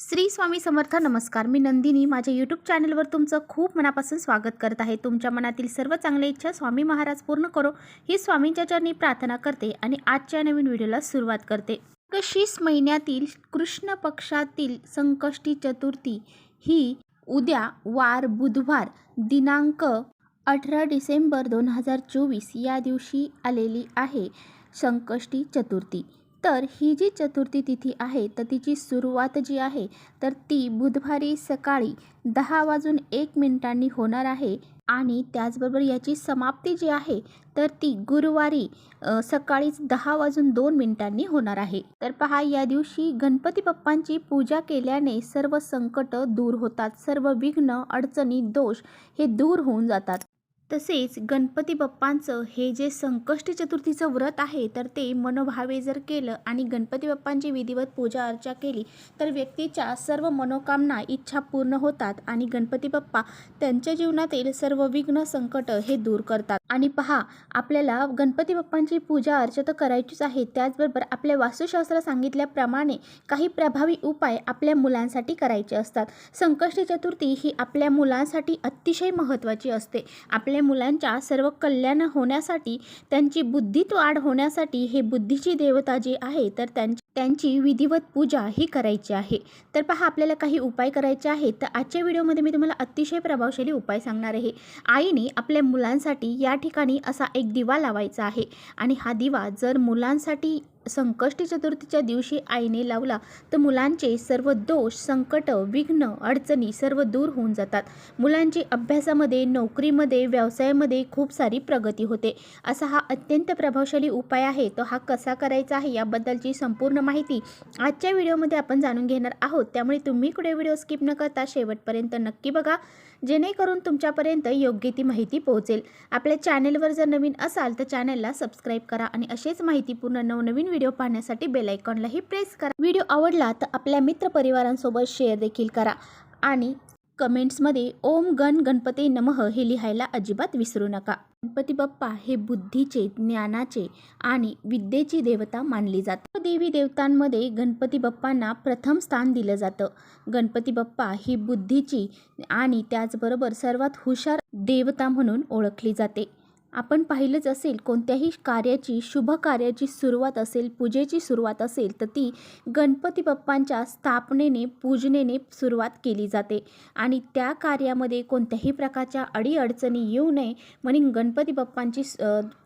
श्री स्वामी समर्थ नमस्कार. मी नंदिनी. माझ्या यूट्यूब चॅनलवर तुमचं खूप मनापासून स्वागत करत आहे. तुमच्या मनातील सर्व चांगल्या इच्छा स्वामी महाराज पूर्ण करो. ही स्वामींच्या चरणी प्रार्थना करते आणि आजच्या नवीन व्हिडिओला सुरुवात करते. कशीस महिन्यातील कृष्ण पक्षातील संकष्टी चतुर्थी ही उद्या वार बुधवार दिनांक अठरा डिसेंबर दोन हजार चोवीस या दिवशी आलेली आहे संकष्टी चतुर्थी. तर ही जी चतुर्थी तिथी आहे तर तिची सुरुवात जी आहे तर ती बुधवारी सकाळी दहा वाजून एक मिनिटांनी होणार आहे आणि त्याचबरोबर याची समाप्ती जी आहे तर ती गुरुवारी सकाळीच दहा वाजून दोन मिनिटांनी होणार आहे. तर पहा या दिवशी गणपती बाप्पांची पूजा केल्याने सर्व संकट दूर होतात सर्व विघ्न अडचणी दोष हे दूर होऊन जातात. तसेच गणपती बाप्पांचं हे जे संकष्टी चतुर्थीचं व्रत आहे तर ते मनोभावे जर केलं आणि गणपती बाप्पांची विधिवत पूजा अर्चा केली तर व्यक्तीच्या सर्व मनोकामना इच्छा पूर्ण होतात आणि गणपती बाप्पा त्यांच्या जीवनातील सर्व विघ्न संकट हे दूर करतात. आणि पहा आपल्याला गणपती बाप्पांची पूजा अर्चा तर करायचीच आहे. त्याचबरोबर आपल्या वास्तुशास्त्र सांगितल्याप्रमाणे काही प्रभावी उपाय आपल्या मुलांसाठी करायचे असतात. संकष्टी चतुर्थी ही आपल्या मुलांसाठी अतिशय महत्त्वाची असते. आपल्या मुलांच्या सर्व कल्याण होण्यासाठी त्यांची बुद्धीत वाढ होण्यासाठी हे बुद्धीची देवता जी आहे तर त्यांची त्यांची विधिवत पूजा ही करायची आहे. तर पहा आपल्याला काही उपाय करायचे आहेत. तर आजच्या व्हिडिओमध्ये मी तुम्हाला अतिशय प्रभावशाली उपाय सांगणार आहे. आईने आपल्या मुलांसाठी या ठिकाणी असा एक दिवा लावायचा आहे. आणि हा दिवा जर मुलांसाठी संकष्टी चतुर्थीच्या दिवशी आईने लावला तर मुलांचे सर्व दोष संकट विघ्न अडचणी सर्व दूर होऊन जातात. मुलांची अभ्यासामध्ये नोकरीमध्ये व्यवसायामध्ये खूप सारी प्रगती होते. असा हा अत्यंत प्रभावशाली उपाय आहे तो हा कसा करायचा आहे याबद्दलची संपूर्ण माहिती आजच्या व्हिडिओमध्ये आपण जाणून घेणार आहोत. त्यामुळे तुम्ही कुठे व्हिडिओ स्किप न करता शेवटपर्यंत नक्की बघा. जेणेकरून तुमच्यापर्यंत योग्य ती माहिती पोहोचेल. आपल्या चॅनेलवर जर नवीन असाल तर चॅनेलला सबस्क्राईब करा आणि असेच माहितीपूर्ण नवनवीन व्हिडिओ पाहण्यासाठी बेलायकॉनलाही प्रेस करा. व्हिडिओ आवडला तर आपल्या मित्रपरिवारांसोबत शेअर देखील करा आणि कमेंट्समध्ये ओम गण गणपती नमः हे लिहायला अजिबात विसरू नका. गणपती बाप्पा हे बुद्धीचे ज्ञानाचे आणि विद्येची देवता मानली जाते. देवी देवतांमध्ये गणपती बाप्पांना प्रथम स्थान दिलं जातं. गणपती बाप्पा ही बुद्धीची आणि त्याचबरोबर सर्वात हुशार देवता म्हणून ओळखली जाते. आपण पाहिलंच असेल कोणत्याही कार्याची शुभ कार्याची सुरुवात असेल पूजेची सुरुवात असेल तर ती गणपती बाप्पांच्या स्थापनेने पूजनेने सुरुवात केली जाते. आणि त्या कार्यामध्ये कोणत्याही प्रकारच्या अडीअडचणी येऊ नये म्हणून गणपती बाप्पांची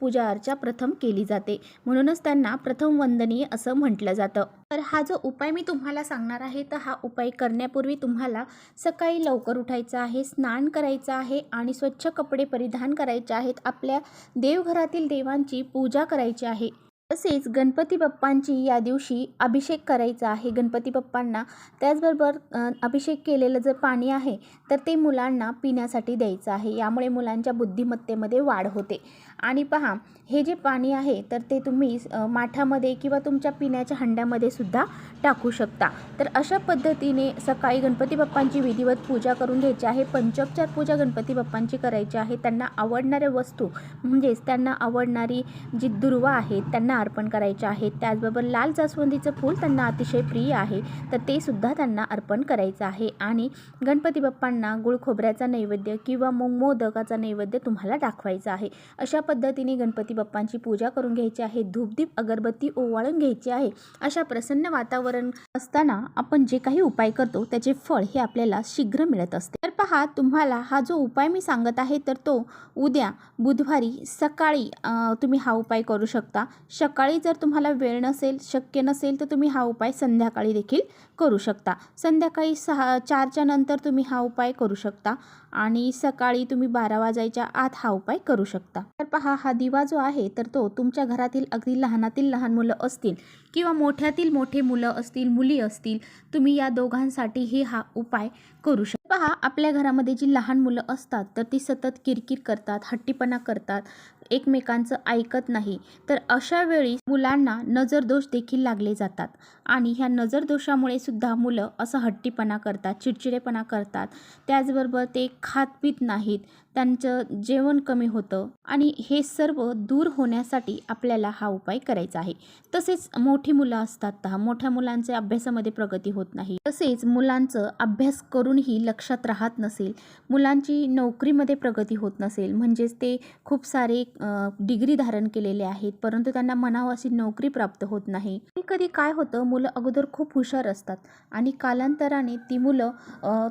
पूजा अर्चा प्रथम केली जाते. म्हणूनच त्यांना प्रथम वंदनीय असं म्हटलं जातं. तर हा जो उपाय मी तुम्हाला सांगणार आहे तर हा उपाय करण्यापूर्वी तुम्हाला सकाळी लवकर उठायचं आहे स्नान करायचं आहे आणि स्वच्छ कपडे परिधान करायचे आहेत. आपल्या देवघरातील देवांची पूजा करायची आहे. तसेच गणपती बाप्पांची या दिवशी अभिषेक करायचा आहे. गणपती बाप्पांना त्याचबरोबर अभिषेक केलेलं जर पाणी आहे तर ते मुलांना पिण्यासाठी द्यायचं आहे. यामुळे मुलांच्या बुद्धिमत्तेमध्ये वाढ होते. आणि पहा हे जे पाणी आहे तर ते तुम्ही माठामध्ये किंवा तुमच्या पिण्याच्या हंड्यामध्ये सुद्धा टाकू शकता. तर अशा पद्धतीने सकाळी गणपती बाप्पांची विधिवत पूजा करून घ्यायची आहे. पंचोपचार पूजा गणपती बाप्पांची करायची आहे. त्यांना आवडणाऱ्या वस्तू म्हणजेच त्यांना आवडणारी जी दुर्वा आहे त्यांना अर्पण करायच्या आहेत त्याचबरोबर लाल जास्वंदीचं फूल त्यांना अतिशय प्रिय आहे. तर ते सुद्धा त्यांना अर्पण करायचं आहे. आणि गणपती बाप्पांना गुळ खोबऱ्याचा नैवेद्य किंवा मग मोदकाचा नैवेद्य तुम्हाला दाखवायचा आहे. अशा पद्धतीने गणपती बाप्पांची पूजा करून घ्यायची आहे धूपदीप अगरबत्ती ओवाळून घ्यायची आहे. अशा प्रसन्न वातावरण असताना आपण जे काही उपाय करतो त्याचे फळ हे आपल्याला शीघ्र मिळत असते. तर पहा तुम्हाला हा जो उपाय मी सांगत आहे तर तो उद्या बुधवारी सकाळी तुम्ही हा उपाय करू शकता. सकाळी जर तुम्हाला वेळ नसेल शक्य नसेल तर तुम्ही हा उपाय संध्याकाळी देखील करू शकता. संध्याकाळी सहा चारच्या नंतर तुम्ही हा उपाय करू शकता आणि सकाळी तुम्ही बारा वाजायच्या आत हा उपाय करू शकता. तर पहा हा दिवा जो आहे तर तो तुमच्या घरातील अगदी लहानातील लहान मुलं असतील किंवा मोठ्यातील मोठे मुलं असतील मुली असतील तुम्ही या दोघांसाठीही हा उपाय करू शकता पहा आपल्या घरामध्ये जी लहान मुलं असतात तर ती सतत किरकिर करतात हट्टीपणा करतात एकमेकांचं ऐकत नाही. तर अशा वेळी मुलांना नजरदोष देखील लागले जातात आणि ह्या नजरदोषामुळे सुद्धा मुलं असं हट्टीपणा करतात चिडचिडेपणा करतात. त्याचबरोबर ते खात पित नाहीत. त्यांचं जेवण कमी होतं आणि हे सर्व दूर होण्यासाठी आपल्याला हा उपाय करायचा आहे. तसेच मोठी मुलं असतात दहा मोठ्या मुलांचे अभ्यासामध्ये प्रगती होत नाही. तसेच मुलांचं अभ्यास करूनही लक्षात राहत नसेल मुलांची नोकरीमध्ये प्रगती होत नसेल म्हणजेच ते खूप सारे डिग्री धारण केलेले आहेत परंतु त्यांना मनावाशी नोकरी प्राप्त होत नाही. कधी काय होतं मुलं अगोदर खूप हुशार असतात आणि कालांतराने ती मुलं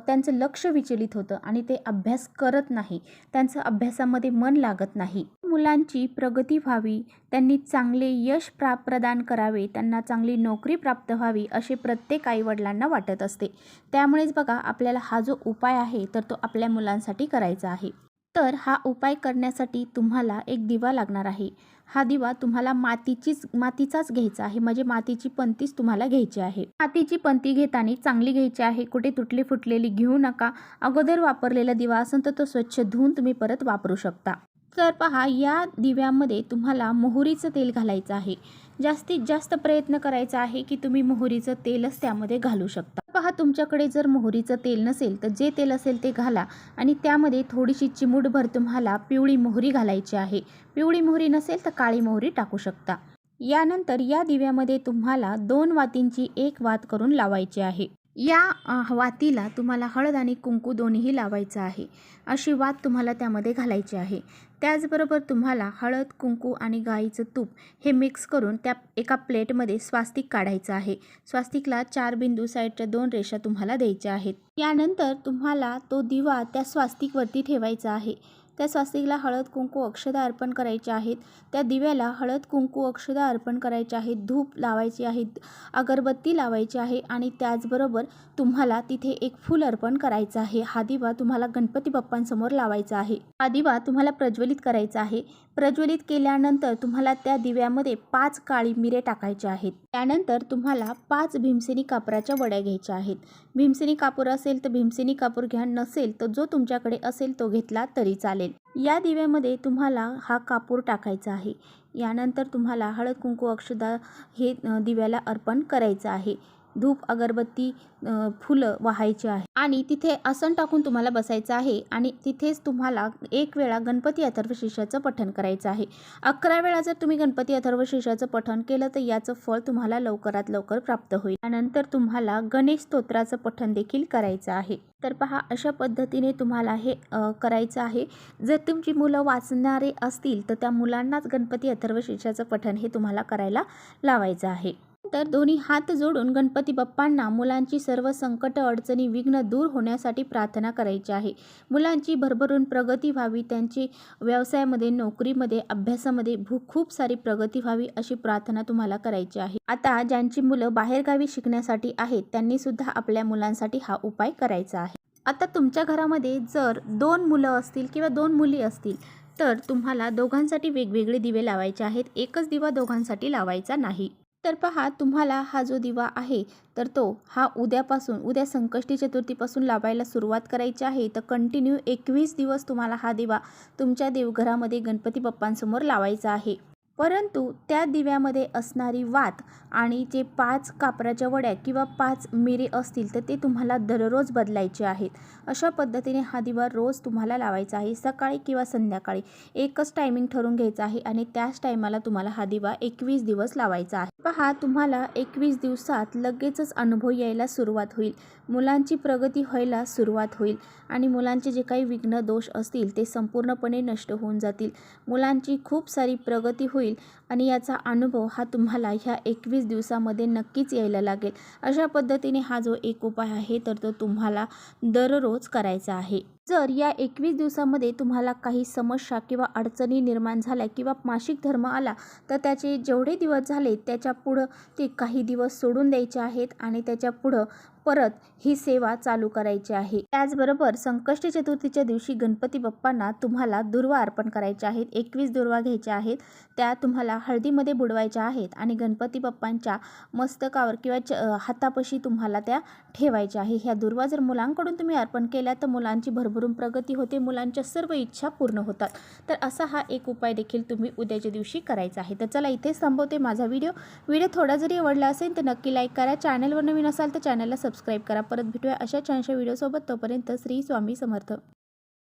त्यांचं लक्ष विचलित होतं आणि ते अभ्यास करत नाही. त्यांचं अभ्यासामध्ये मन लागत नाही. मुलांची प्रगती व्हावी त्यांनी चांगले यश प्रा प्रदान करावे त्यांना चांगली नोकरी प्राप्त व्हावी असे प्रत्येक आईवडिलांना वाटत असते. त्यामुळेच बघा आपल्याला हा जो उपाय आहे तर तो आपल्या मुलांसाठी करायचा आहे. तर हा उपाय करण्यासाठी तुम्हाला एक दिवा लागणार आहे. हा दिवा तुम्हाला मातीचीच मातीचाच घ्यायचा आहे. म्हणजे मातीची पंतीच तुम्हाला घ्यायची आहे. मातीची पंती घेताना चांगली घ्यायची आहे. कुठे तुटली फुटलेली घेऊ नका. अगोदर वापरलेला दिवा असेल तर तो स्वच्छ धुवून तुम्ही परत वापरू शकता. तर पहा या दिव्यामध्ये तुम्हाला मोहरीचं तेल घालायचं आहे. जास्तीत जास्त प्रयत्न करायचा आहे की तुम्ही मोहरीचं तेलच त्यामध्ये घालू शकता. पहा तुमच्याकडे जर मोहरीचं तेल नसेल तर जे तेल असेल ते घाला आणि त्यामध्ये थोडीशी चिमूटभर तुम्हाला पिवळी मोहरी घालायची आहे. पिवळी मोहरी नसेल तर काळी मोहरी टाकू शकता. यानंतर या दिव्यामध्ये तुम्हाला दोन वातींची एक वात करून लावायची आहे. या वातीला तुम्हाला हळद आणि कुंकू दोन्हीही लावायचं आहे. अशी वात तुम्हाला त्यामध्ये घालायची आहे. त्याचबरोबर तुम्हाला हळद कुंकू आणि गाईचं तूप हे मिक्स करून त्या एका प्लेटमध्ये स्वास्तिक काढायचं आहे. स्वास्तिकला चार बिंदू साईडच्या दोन रेषा तुम्हाला द्यायच्या आहेत. यानंतर तुम्हाला तो दिवा त्या स्वास्तिकवरती ठेवायचा आहे. त्या स्वास्तिकला हळद कुंकू अक्षदा अर्पण करायचे आहेत. त्या दिव्याला हळद कुंकू अक्षदा अर्पण करायचे आहेत. धूप लावायची आहे अगरबत्ती लावायची आहे आणि त्याचबरोबर तुम्हाला तिथे एक फूल अर्पण करायचं आहे. हा दिवा तुम्हाला गणपती बाप्पांसमोर लावायचा आहे. हा दिवा तुम्हाला प्रज्वलित करायचा आहे. प्रज्वलित केल्यानंतर तुम्हाला त्या दिव्यामध्ये पाच काळी मिरे टाकायचे आहेत. त्यानंतर तुम्हाला पाच भीमसेनी कापराच्या वड्या घ्यायच्या आहेत. भीमसेनी कापूर असेल तर भीमसेनी कापूर घ्या नसेल तर जो तुमच्याकडे असेल तो घेतला तरी चालेल. या दिव्यामध्ये तुम्हाला हा कापूर टाकायचा आहे. यानंतर तुम्हाला हळद कुंकू अक्षदा हे दिव्याला अर्पण करायचं आहे. धूप अगरबत्ती फुलं वाहायची आहे. आणि तिथे आसन टाकून तुम्हाला बसायचं आहे आणि तिथेच तुम्हाला एक वेळा गणपती अथर्वशीर्षाचं पठण करायचं आहे. अकरा वेळा जर तुम्ही गणपती अथर्वशीर्षाचं पठण केलं तर याचं फळ तुम्हाला लवकरात लवकर प्राप्त होईल. त्यानंतर तुम्हाला गणेश स्तोत्राचं पठण देखील करायचं आहे. तर पहा अशा पद्धतीने तुम्हाला हे करायचं आहे. जर तुमची मुलं वाचणारे असतील तर त्या मुलांनाच गणपती अथर्वशीर्षाचं पठण हे तुम्हाला करायला लावायचं आहे. तर दोन्ही हात जोडून गणपती बाप्पांना मुलांची सर्व संकट अडचणी विघ्न दूर होण्यासाठी प्रार्थना करायची आहे. मुलांची भरभरून प्रगती व्हावी त्यांची व्यवसायामध्ये नोकरीमध्ये अभ्यासामध्ये भू खूप सारी प्रगती व्हावी अशी प्रार्थना तुम्हाला करायची आहे. आता ज्यांची मुलं बाहेरगावी शिकण्यासाठी आहेत त्यांनी सुद्धा आपल्या मुलांसाठी हा उपाय करायचा आहे. आता तुमच्या घरामध्ये जर दोन मुलं असतील किंवा दोन मुली असतील तर तुम्हाला दोघांसाठी वेगवेगळे दिवे लावायचे आहेत. एकच दिवा दोघांसाठी लावायचा नाही. तर पहा तुम्हाला हा जो दिवा आहे तर तो हा उद्यापासून उद्या संकष्टी चतुर्थीपासून लावायला सुरुवात करायची आहे. तर कंटिन्यू एकवीस दिवस तुम्हाला हा दिवा तुमच्या देवघरामध्ये गणपती बाप्पांसमोर लावायचा आहे. परंतु त्या दिव्यामध्ये असणारी वात आणि जे पाच कापराच्या वड्या किंवा पाच मिरे असतील तर ते तुम्हाला दररोज बदलायचे आहेत. अशा पद्धतीने हा दिवा रोज तुम्हाला लावायचा आहे सकाळी किंवा संध्याकाळी. एकच टायमिंग ठरवून घ्यायचा आहे आणि त्याच टायमाला तुम्हाला हा दिवा एकवीस दिवस लावायचा आहे. पहा तुम्हाला एकवीस दिवसात लगेचच अनुभव यायला सुरुवात होईल. मुलांची प्रगती व्हायला सुरुवात होईल आणि मुलांचे जे काही विघ्न दोष असतील ते संपूर्णपणे नष्ट होऊन जातील. मुलांची खूप सारी प्रगती होईल. आणि याचा अनुभव हा तुम्हाला ह्या एकवीस दिवसामध्ये नक्कीच यायला लागेल. अशा पद्धतीने हा जो एक उपाय आहे तर तो तुम्हाला दररोज करायचा आहे. जर या एकवीस दिवसामध्ये तुम्हाला काही समस्या किंवा अडचणी निर्माण झाल्या किंवा मासिक धर्म आला तर त्याचे जेवढे दिवस झाले त्याच्या पुढं ते काही दिवस सोडून द्यायचे आहेत आणि त्याच्या पुढं परत ही सेवा चालू करायची आहे. त्याचबरोबर संकष्टी चतुर्थीच्या दिवशी गणपती बाप्पांना तुम्हाला दुर्वा अर्पण करायच्या आहेत एकवीस दुर्वा घ्यायच्या आहेत त्या तुम्हाला हळदीमध्ये बुडवायच्या आहेत आणि गणपती बाप्पांच्या मस्तकावर किंवा च हातापाशी तुम्हाला त्या ठेवायच्या आहे ह्या दुर्वा जर मुलांकडून तुम्ही अर्पण केल्या तर मुलांची भरपूर भरभरून प्रगती होते मुलांच्या सर्व इच्छा पूर्ण होतात. तर असा हा एक उपाय देखील तुम्ही उद्याच्या दिवशी करायचा आहे. तर चला इथेच थांबवते माझा व्हिडिओ. व्हिडिओ थोडा जरी आवडला असेल तर नक्की लाईक करा. चॅनलवर नवीन असाल तर चॅनलला सबस्क्राईब करा. परत भेटूया अशा छानशा व्हिडिओसोबत. तोपर्यंत श्री स्वामी समर्थ.